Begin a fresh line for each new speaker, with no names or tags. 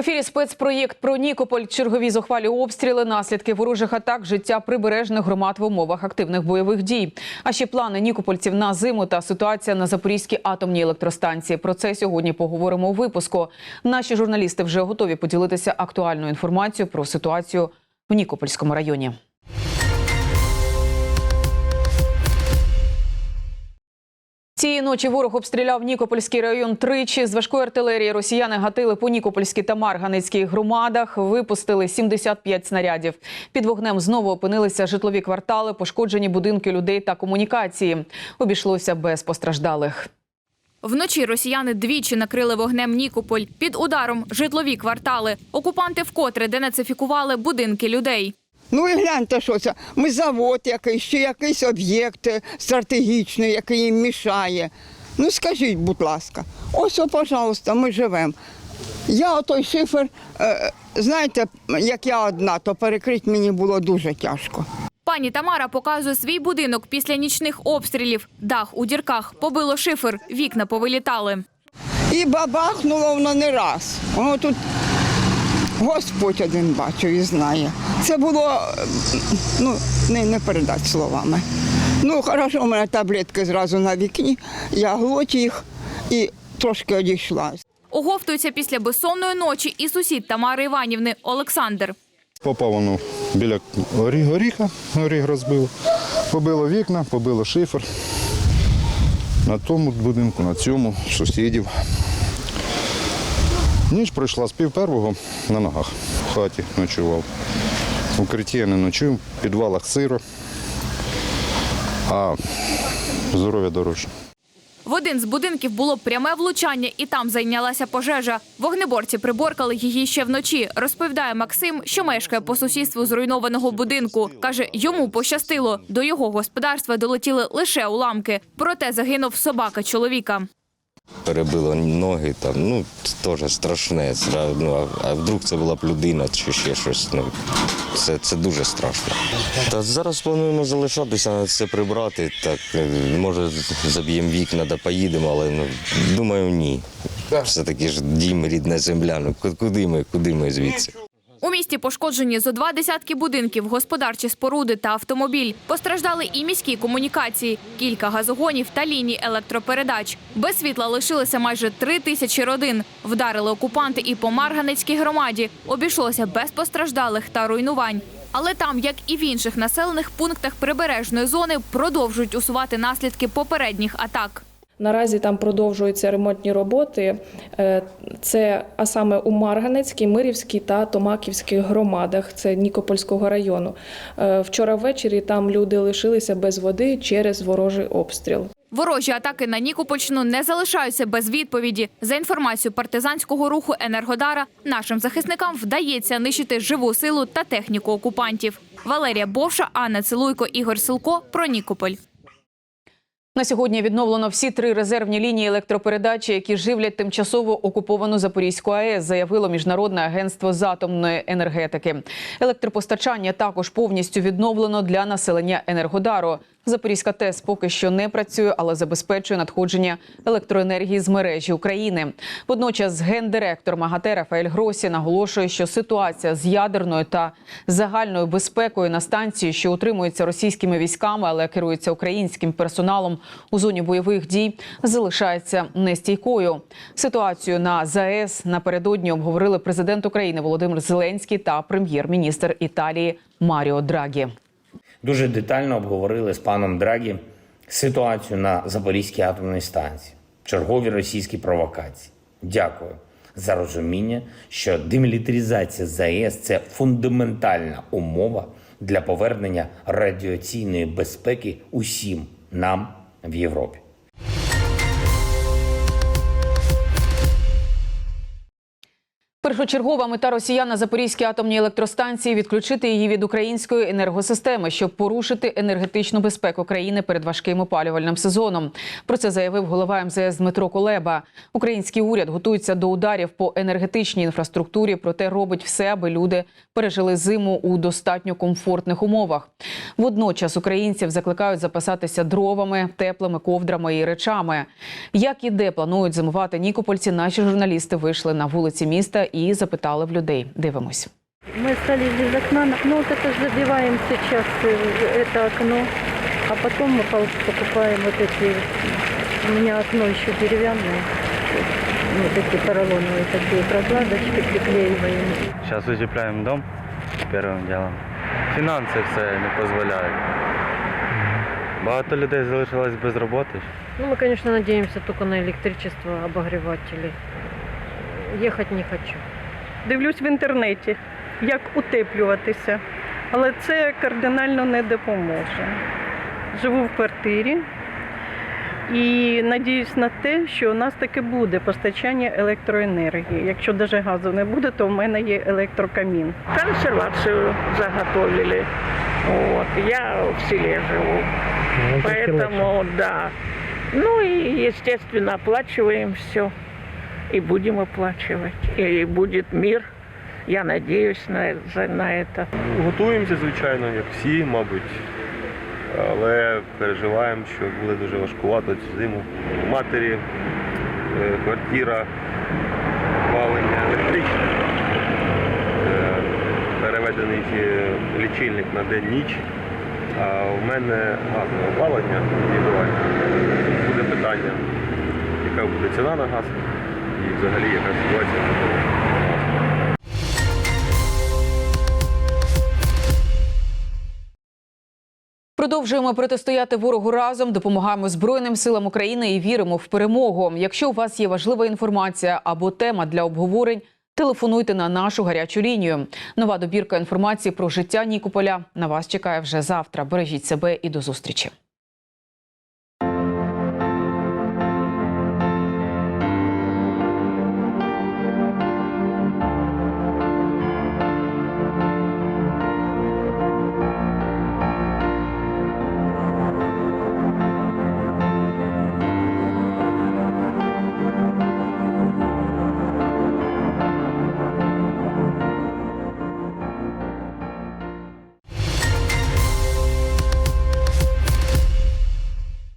ефірі спецпроєкт про Нікополь. Чергові зухвалі обстріли, наслідки ворожих атак, життя прибережних громад в умовах активних бойових дій. А ще плани нікопольців на зиму та ситуація на Запорізькій атомній електростанції. Про це сьогодні поговоримо у випуску. Наші журналісти вже готові поділитися актуальною інформацією про ситуацію в Нікопольському районі. Цієї ночі ворог обстріляв Нікопольський район тричі. З важкої артилерії росіяни гатили по Нікопольській та Марганецькій громадах. Випустили 75 снарядів. Під вогнем знову опинилися житлові квартали, пошкоджені будинки людей та комунікації. Обійшлося без постраждалих.
Вночі росіяни двічі накрили вогнем Нікополь. Під ударом житлові квартали. Окупанти вкотре денацифікували будинки людей.
Ну і гляньте, що це. Ми завод якийсь, чи якийсь об'єкт е, стратегічний, який їм мішає. Ну скажіть, будь ласка, ось, о, пожалуйста, ми живемо. Я отой шифер, е, знаєте, як я одна, то перекрити мені було дуже тяжко.
Пані Тамара показує свій будинок після нічних обстрілів. Дах у дірках побило шифер, вікна повилітали.
І бабахнуло воно не раз. Воно тут Господь один бачив і знає. Це було ну, не, не передати словами. Ну, хорошо, у мене таблетки зразу на вікні, я глоть їх і трошки одійшла.
Оговтується після безсонної ночі і сусід Тамари Іванівни Олександр.
Попав воно біля горі- горіха, горіх розбило. Побило вікна, побило шифер. На тому будинку, на цьому, сусідів. Ніч пройшла з пів первого на ногах. В хаті ночував. В укритті я не ночую, в підвалах сиро, а здоров'я дорожче.
В один з будинків було пряме влучання, і там зайнялася пожежа. Вогнеборці приборкали її ще вночі. Розповідає Максим, що мешкає по сусідству зруйнованого будинку. каже, йому пощастило. До його господарства долетіли лише уламки. Проте загинув собака чоловіка.
Перебило ноги, там, ну, теж страшне. Ну, а, вдруг це була б людина чи ще щось. Ну, це, це дуже страшно. Та зараз плануємо залишатися, це прибрати. Так, е, може, заб'ємо вікна та поїдемо, але ну, думаю, ні. Все-таки ж дім, рідна земля. Ну, куди ми, куди ми звідси?
У місті пошкоджені зо два десятки будинків, господарчі споруди та автомобіль. Постраждали і міські комунікації, кілька газогонів та ліній електропередач. Без світла лишилося майже три тисячі родин. Вдарили окупанти і по Марганецькій громаді. Обійшлося без постраждалих та руйнувань. Але там, як і в інших населених пунктах прибережної зони, продовжують усувати наслідки попередніх атак.
Наразі там продовжуються ремонтні роботи. Е, Це а саме у Марганецькій, Мирівській та Томаківській громадах. Це Нікопольського району. Е, Вчора ввечері там люди лишилися без води через ворожий обстріл.
Ворожі атаки на Нікопольщину не залишаються без відповіді. За інформацією партизанського руху Енергодара, нашим захисникам вдається нищити живу силу та техніку окупантів. Валерія Бовша, Анна Цилуйко, Ігор Силко про Нікополь.
На сьогодні відновлено всі три резервні лінії електропередачі, які живлять тимчасово окуповану Запорізьку АЕС, заявило міжнародне агентство з атомної енергетики. Електропостачання також повністю відновлено для населення Енергодару. Запорізька ТЕС поки що не працює, але забезпечує надходження електроенергії з мережі України. Водночас гендиректор МАГАТЕ Рафаель Гросі наголошує, що ситуація з ядерною та загальною безпекою на станції, що утримується російськими військами, але керується українським персоналом у зоні бойових дій, залишається нестійкою. Ситуацію на ЗАЕС напередодні обговорили президент України Володимир Зеленський та прем'єр-міністр Італії Маріо Драгі.
Дуже детально обговорили з паном Драгі ситуацію на Запорізькій атомній станції, чергові російські провокації. Дякую за розуміння, що демілітаризація ЗАЕС це фундаментальна умова для повернення радіаційної безпеки усім нам в Європі.
Першочергова мета росіян на Запорізькій атомній електростанції відключити її від української енергосистеми, щоб порушити енергетичну безпеку країни перед важким опалювальним сезоном. Про це заявив голова МЗС Дмитро Колеба. Український уряд готується до ударів по енергетичній інфраструктурі, проте робить все, аби люди пережили зиму у достатньо комфортних умовах. Водночас українців закликають запасатися дровами, теплими ковдрами і речами. Як і де планують зимувати нікопольці, наші журналісти вийшли на вулиці міста і і запитали в людей. Дивимось.
Мы остались без окна, ну вот это же забиваем сейчас э, это окно, а потом мы пол- покупаем вот эти, у меня окно еще деревянное, вот эти поролоновые такие прокладочки приклеиваем.
Сейчас утепляем дом первым делом. Фінанси все не дозволяють. Багато людей залишилось без роботи.
Ну, мы, конечно, надеемся только на электричество, обогреватели. Ехать не хочу.
Дивлюсь в інтернеті, як утеплюватися, але це кардинально не допоможе. Живу в квартирі і надіюсь на те, що у нас таки буде постачання електроенергії. Якщо навіть газу не буде, то в мене є електрокамін.
консервацию заготовили. Вот. Я в селе живу. Поэтому, да. Ну и, естественно, оплачиваем все. И будем оплачивать. И будет мир. Я надеюсь на, на это.
Готуємося, звичайно, як всі, мабуть. Але переживаємо, що буде дуже важкувато цю зиму. Матері е, квартира, опалення електричне. Е, Переведений е, лічильник на день-ніч. А у мене газове опалення буде питання, яка буде ціна на газ взагалі яка ситуація.
Продовжуємо протистояти ворогу разом, допомагаємо Збройним силам України і віримо в перемогу. Якщо у вас є важлива інформація або тема для обговорень, телефонуйте на нашу гарячу лінію. Нова добірка інформації про життя Нікополя на вас чекає вже завтра. Бережіть себе і до зустрічі.